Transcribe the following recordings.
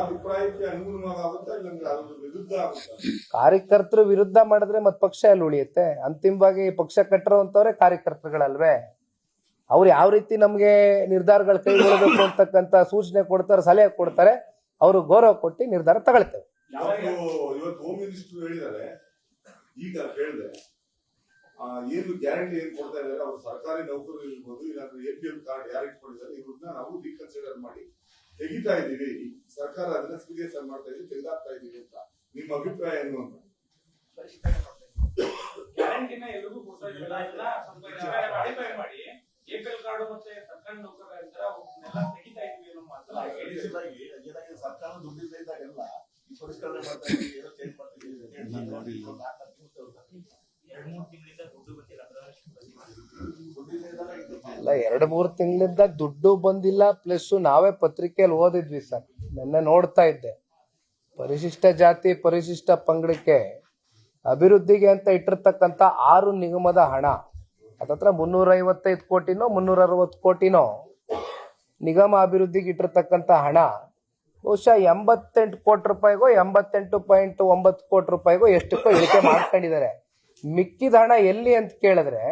ಅಭಿಪ್ರಾಯಕ್ಕೆ ಅನುಗುಣವಾಗುತ್ತಾ ಇಲ್ಲಾಂದ್ರೆ ಅದ್ರ ವಿರುದ್ಧ ಆಗುತ್ತಾ? ಕಾರ್ಯಕರ್ತರು ವಿರುದ್ಧ ಮಾಡಿದ್ರೆ ಮತ್ ಪಕ್ಷ ಅಲ್ಲಿ ಉಳಿಯುತ್ತೆ? ಅಂತಿಮವಾಗಿ ಪಕ್ಷ ಕಟ್ಟಿರುವಂತವ್ರೆ ಕಾರ್ಯಕರ್ತರುಗಳಲ್ವೇ? ಅವ್ರು ಯಾವ ರೀತಿ ನಮ್ಗೆ ನಿರ್ಧಾರಗಳು ಕೈಗೊಳ್ಳಬೇಕು ಅಂತಕ್ಕಂತ ಸೂಚನೆ ಕೊಡ್ತಾರೆ ಸಲಹೆ ಕೊಡ್ತಾರೆ ಅವರು ಗೌರವ ಕೊಟ್ಟು ನಿರ್ಧಾರ ತಗೊಳ್ತೇವೆ. ಇವತ್ತು ಹೋಮ್ ಮಿನಿಸ್ಟರ್ ಹೇಳಿದ್ದಾರೆ ಈಗ ಹೇಳಿದೆ ಆ, ಏನು ಗ್ಯಾರಂಟಿ ಏನ್ ಕೊಡ್ತಾ ಇದ್ದಾರೆ ಅವ್ರು ಸರ್ಕಾರಿ ನೌಕರರು ಇರ್ಬೋದು ಇಲ್ಲಾಂದ್ರೆ ಎ ಪಿ ಎಲ್ ಕಾರ್ಡ್ ಯಾರು ಇಟ್ಕೊಂಡಿದ್ದಾರೆ ಇವ್ರನ್ನ ನಾವು ರೀಕನ್ಸಿಡರ್ ಮಾಡಿ ತೆಗಿತಾ ಇದ್ದೀವಿ. ಸರ್ಕಾರ ಅದನ್ನ ಸೀರಿಯಸ್ ಆಗಿ ಮಾಡ್ತಾ ಇದೀವಿ ತೆಗೆದಾಕ್ತಾ ಇದೀವಿ ಅಂತ. ನಿಮ್ಮ ಅಭಿಪ್ರಾಯ ಏನು ಅಂತ? ಗ್ಯಾರಂಟಿನ ಎಲ್ರಿಗೂ ಕೊಡ್ತಾ ಮಾಡಿಫೈ ಮಾಡಿ ಎಪಿಎಲ್ ಕಾರ್ಡ್ ಮತ್ತೆ ಸರ್ಕಾರಿ ನೌಕರರ ಇರ್ತಾರೆ ಅವ್ರನ್ನೆಲ್ಲ ತೆಗಿತಾ ಇದ್ವಿ ಅನ್ನೋ ಸರ್ಕಾರ ದುಡ್ಡಿಲ್ಲ ಇದ್ದಾಗೆಲ್ಲ ಈ ಪರಿಷ್ಕರಣೆ ಮಾಡ್ತಾ ಇದ್ದೀವಿ ಏನೋ ಚೇಂಜ್ ಮಾಡ್ತಾ ಇದೀವಿ ಅಂತ ಹೇಳ್ತಾರೆ. ಒಂದು ನಾಲ್ಕು ಹತ್ತು ನಿಮಿಷ ಇರುತ್ತೆ. ಎರಡ್ ಮೂರ್ ತಿಂಗಳಿಂದ ದುಡ್ಡು ಬಂದಿಲ್ಲ ದುಡ್ಡಿಲ್ಲ ಇದ್ದಾಗ ಇದು ಅಲ್ಲ ಎರಡು ಮೂರು ತಿಂಗಳಿಂದ ದುಡ್ಡು ಬಂದಿಲ್ಲ ಪ್ಲಸ್ ನಾವೇ ಪತ್ರಿಕೆಯಲ್ಲಿ ಓದಿದ್ವಿ ಸರ್. ನಿನ್ನೆ ನೋಡ್ತಾ ಇದ್ದೆ. ಪರಿಶಿಷ್ಟ ಜಾತಿ, ಪರಿಶಿಷ್ಟ ಪಂಗಡಕ್ಕೆ ಅಭಿವೃದ್ಧಿಗೆ ಅಂತ ಇಟ್ಟಿರ್ತಕ್ಕಂಥ ಆರು ನಿಗಮದ ಹಣ. ಅದತ್ರ ಮುನ್ನೂರ ಐವತ್ತೈದು ಕೋಟಿನೋ ಮುನ್ನೂರ ಅರವತ್ತು ಕೋಟಿನೋ ನಿಗಮ ಅಭಿವೃದ್ಧಿಗೆ ಇಟ್ಟಿರ್ತಕ್ಕಂಥ ಹಣ. ಬಹುಶಃ ಎಂಬತ್ತೆಂಟು ಕೋಟಿ ರೂಪಾಯಿಗೋ, ಎಂಬತ್ತೆಂಟು ಪಾಯಿಂಟ್ ಒಂಬತ್ತು ಕೋಟಿ ರೂಪಾಯಿಗೋ ಎಷ್ಟಕ್ಕೋ ಇಳಿಕೆ ಮಾಡ್ಕೊಂಡಿದ್ದಾರೆ. ಮಿಕ್ಕಿದ ಹಣ ಎಲ್ಲಿ ಅಂತ ಕೇಳಿದ್ರೆ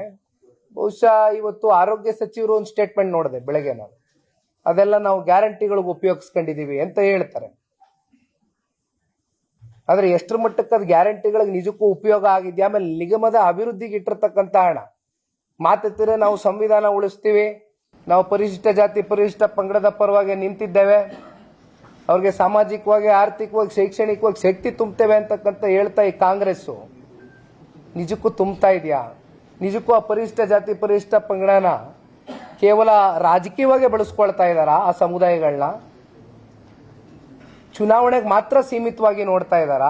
ಬಹುಶಃ ಇವತ್ತು ಆರೋಗ್ಯ ಸಚಿವರು ಒಂದು ಸ್ಟೇಟ್ಮೆಂಟ್ ನೋಡಿದೆ ಬೆಳಗ್ಗೆ ನಾನು. ಅದೆಲ್ಲ ನಾವು ಗ್ಯಾರಂಟಿಗಳಿಗೆ ಉಪಯೋಗಿಸ್ಕೊಂಡಿದೀವಿ ಅಂತ ಹೇಳ್ತಾರೆ. ಆದ್ರೆ ಎಷ್ಟರ ಮಟ್ಟಕ್ಕೆ ಅದು ಗ್ಯಾರಂಟಿಗಳಿಗೆ ನಿಜಕ್ಕೂ ಉಪಯೋಗ ಆಗಿದೆ ಆಮೇಲೆ ನಿಗಮದ ಅಭಿವೃದ್ಧಿಗೆ ಇಟ್ಟಿರ್ತಕ್ಕಂಥ ಹಣ. ಮಾತೆತ್ತಿರೆ ನಾವು ಸಂವಿಧಾನ ಉಳಿಸ್ತೀವಿ. ನಾವು ಪರಿಶಿಷ್ಟ ಜಾತಿ, ಪರಿಶಿಷ್ಟ ಪಂಗಡದ ಪರವಾಗಿ ನಿಂತಿದ್ದೇವೆ. ಅವ್ರಿಗೆ ಸಾಮಾಜಿಕವಾಗಿ, ಆರ್ಥಿಕವಾಗಿ, ಶೈಕ್ಷಣಿಕವಾಗಿ ಶಕ್ತಿ ತುಂಬ್ತೇವೆ ಅಂತಕ್ಕಂತ ಹೇಳ್ತಾ ಈ ಕಾಂಗ್ರೆಸ್ಸು. ನಿಜಕ್ಕೂ ತುಂಬ್ತಾ ಇದೆಯಾ? ನಿಜಕ್ಕೂ ಆ ಪರಿಶಿಷ್ಟ ಜಾತಿ ಪರಿಶಿಷ್ಟ ಪಂಗಡನ ಕೇವಲ ರಾಜಕೀಯವಾಗಿ ಬಳಸ್ಕೊಳ್ತಾ ಇದಾರ ಆ ಸಮುದಾಯಗಳನ್ನ ಚುನಾವಣೆಗೆ ಮಾತ್ರ ಸೀಮಿತವಾಗಿ ನೋಡ್ತಾ ಇದಾರ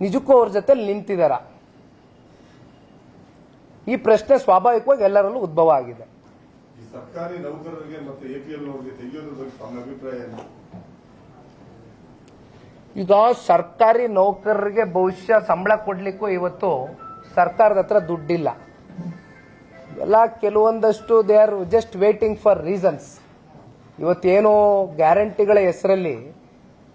ನಿಜಕ್ಕೂ ಅವ್ರ ಜೊತೆ ನಿಂತಿದಾರ ಈ ಪ್ರಶ್ನೆ ಸ್ವಾಭಾವಿಕವಾಗಿ ಎಲ್ಲರಲ್ಲೂ ಉದ್ಭವ ಆಗಿದೆ. ಸರ್ಕಾರಿ ನೌಕರರಿಗೆ ಮತ್ತೆ ಅಭಿಪ್ರಾಯ ಈಗ ಸರ್ಕಾರಿ ನೌಕರರಿಗೆ ಬಹುಶಃ ಸಂಬಳ ಕೊಡ್ಲಿಕ್ಕೂ ಇವತ್ತು ಸರ್ಕಾರದ ಹತ್ರ ದುಡ್ಡಿಲ್ಲ. ಎಲ್ಲ ಕೆಲವೊಂದಷ್ಟು they are just waiting for reasons ಇವತ್ತೇನೋ ಗ್ಯಾರಂಟಿಗಳ ಹೆಸರಲ್ಲಿ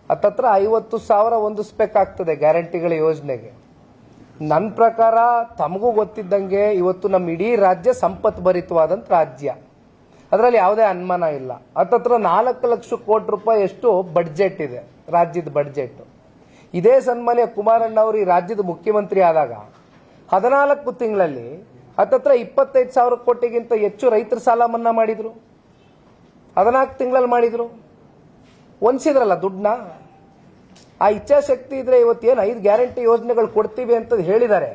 ಹತ್ತತ್ರ ಐವತ್ತು ಸಾವಿರ ಹೊಂದಿಸ್ಬೇಕಾಗ್ತದೆ ಗ್ಯಾರಂಟಿಗಳ ಯೋಜನೆಗೆ. ನನ್ನ ಪ್ರಕಾರ ತಮಗೂ ಗೊತ್ತಿದ್ದಂಗೆ ಇವತ್ತು ನಮ್ಮ ಇಡೀ ರಾಜ್ಯ ಸಂಪತ್ ಭರಿತವಾದಂತ ರಾಜ್ಯ. ಅದರಲ್ಲಿ ಯಾವುದೇ ಅನುಮಾನ ಇಲ್ಲ. ಹತ್ತತ್ರ ನಾಲ್ಕು ಲಕ್ಷ ಕೋಟಿ ರೂಪಾಯಿ ಎಷ್ಟು ಬಡ್ಜೆಟ್ ಇದೆ, ರಾಜ್ಯದ ಬಡ್ಜೆಟ್ ಇದೇ ಸನ್ಮಾನ್ಯ ಕುಮಾರಣ್ಣ ಅವರು ಈ ರಾಜ್ಯದ ಮುಖ್ಯಮಂತ್ರಿ ಆದಾಗ ಹದಿನಾಲ್ಕು ತಿಂಗಳಲ್ಲಿ ಹತ್ತತ್ರ ಇಪ್ಪತ್ತೈದು ಸಾವಿರ ಕೋಟಿಗಿಂತ ಹೆಚ್ಚು ರೈತರ ಸಾಲ ಮನ್ನಾ ಮಾಡಿದ್ರು. ಹದಿನಾಲ್ಕು ತಿಂಗಳಲ್ಲಿ ಮಾಡಿದ್ರು. ಹೊಂದಿಸಿದ್ರಲ್ಲ ದುಡ್ಡನ್ನ? ಆ ಇಚ್ಛಾಶಕ್ತಿ ಇದ್ರೆ ಇವತ್ತು ಏನು ಐದು ಗ್ಯಾರಂಟಿ ಯೋಜನೆಗಳು ಕೊಡ್ತೀವಿ ಅಂತ ಹೇಳಿದ್ದಾರೆ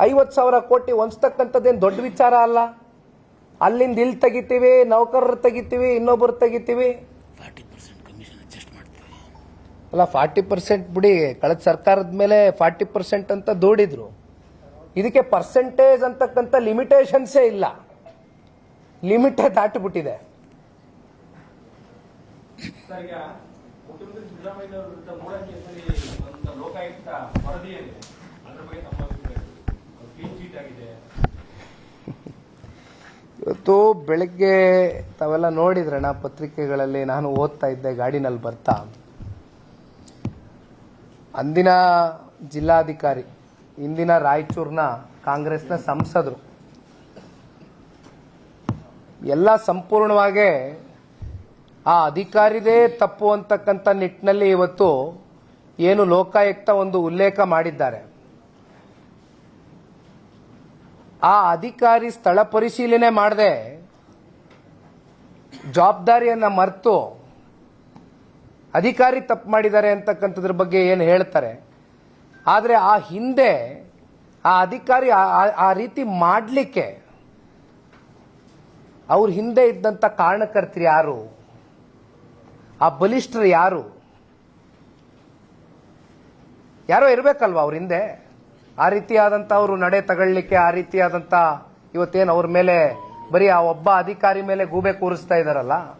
ಐವತ್ತು ಸಾವಿರ ಕೋಟಿ ಹೊಂದ್ತಕ್ಕಂಥದ್ದೇನು ದೊಡ್ಡ ವಿಚಾರ ಅಲ್ಲ. ಅಲ್ಲಿಂದ ಇಲ್ಲಿ ತೆಗಿತೀವಿ ನೌಕರರು ತೆಗಿತೀವಿ ಇನ್ನೊಬ್ಬರು ತೆಗಿತೀವಿ. ಅಲ್ಲ ಫಾರ್ಟಿ ಪರ್ಸೆಂಟ್ ಬಿಡಿ ಕಳೆದ ಸರ್ಕಾರದ ಮೇಲೆ ಫಾರ್ಟಿ ಪರ್ಸೆಂಟ್ ಅಂತ ದೂಡಿದ್ರು. ಇದಕ್ಕೆ ಪರ್ಸೆಂಟೇಜ್ ಅಂತಕ್ಕಂಥ ಲಿಮಿಟೇಷನ್ಸೇ ಇಲ್ಲ. ಲಿಮಿಟೇ ದಾಟಿಬಿಟ್ಟಿದೆ. ಇವತ್ತು ಬೆಳಗ್ಗೆ ತಾವೆಲ್ಲ ನೋಡಿದ್ರಣ ಪತ್ರಿಕೆಗಳಲ್ಲಿ ನಾನು ಓದ್ತಾ ಇದ್ದೆ ಗಾಡಿನಲ್ಲಿ ಬರ್ತಾ. ಅಂದಿನ ಜಿಲ್ಲಾಧಿಕಾರಿ ಇಂದಿನ ರಾಯಚೂರಿನ ಕಾಂಗ್ರೆಸ್ನ ಸಂಸದರು. ಎಲ್ಲ ಸಂಪೂರ್ಣವಾಗಿ ಆ ಅಧಿಕಾರಿದೇ ತಪ್ಪು ಅಂತಕ್ಕಂಥ ನಿಟ್ಟಿನಲ್ಲಿ ಇವತ್ತು ಏನು ಲೋಕಾಯುಕ್ತ ಒಂದು ಉಲ್ಲೇಖ ಮಾಡಿದ್ದಾರೆ. ಆ ಅಧಿಕಾರಿ ಸ್ಥಳ ಪರಿಶೀಲನೆ ಮಾಡದೆ ಜವಾಬ್ದಾರಿಯನ್ನು ಮರೆತು ಅಧಿಕಾರಿ ತಪ್ಪು ಮಾಡಿದ್ದಾರೆ ಅಂತಕ್ಕಂಥದ್ರ ಬಗ್ಗೆ ಏನು ಹೇಳ್ತಾರೆ? ಆದರೆ ಆ ಹಿಂದೆ ಆ ಅಧಿಕಾರಿ ಆ- ರೀತಿ ಮಾಡಲಿಕ್ಕೆ ಅವ್ರ ಹಿಂದೆ ಇದ್ದಂಥ ಕಾರಣಕರ್ತರು ಯಾರು? ಆ ಬಲಿಷ್ಠರು ಯಾರು? ಯಾರೋ ಇರಬೇಕಲ್ವ ಅವ್ರ ಹಿಂದೆ? ಆ ರೀತಿಯಾದಂಥ ಅವರು ನಡೆ ತಗೊಳ್ಳಿಕ್ಕೆ, ಆ ರೀತಿಯಾದಂಥ ಇವತ್ತೇನು ಅವ್ರ ಮೇಲೆ ಬರೀ ಆ ಒಬ್ಬ ಅಧಿಕಾರಿ ಮೇಲೆ ಗೂಬೆ ಕೂರಿಸ್ತಾ ಇದಾರಲ್ಲ?